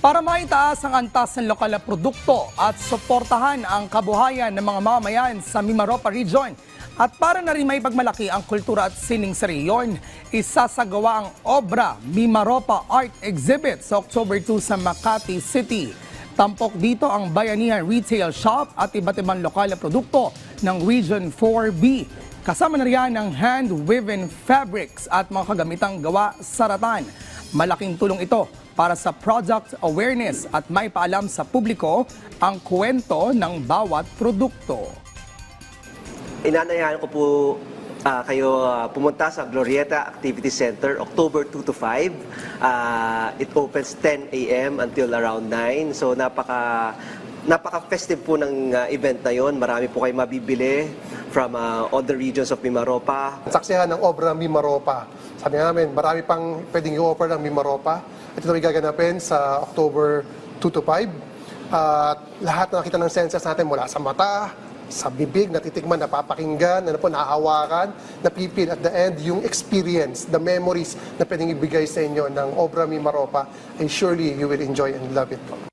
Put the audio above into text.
Para maitaas ang antas ng lokal na produkto at suportahan ang kabuhayan ng mga mamamayan sa Mimaropa Region at para na rin may pagmalaki ang kultura at sining sa reyon, isasagawa ang obra Mimaropa Art Exhibit sa October 2 sa Makati City. Tampok dito ang Bayanihan Retail Shop at iba't ibang lokal na produkto ng Region 4B. Kasama na riyan ang hand-woven fabrics at mga kagamitang gawa sa ratan. Malaking tulong ito para sa product awareness at may paalam sa publiko ang kwento ng bawat produkto. Inanayahan ko po ah, kayo ah, pumunta sa Glorieta Activity Center October 2 to 5. Ah, it opens 10 a.m. until around 9. So napaka napaka-festive po ng ah, event na yon. Marami po kayo mabibili from ah, all regions of Mimaropa. saksihan ng obra Mimaropa. Sabi namin, marami pang pwedeng i-offer ng Mimaropa. At ito gaganapin sa October 2 to 5. At lahat na nakita ng senses natin mula sa mata, sa bibig, natitikman, napapakinggan, ano po, nahahawakan, napipil at the end, yung experience, the memories na pwedeng ibigay sa inyo ng obra Mimaropa, ay surely you will enjoy and love it po.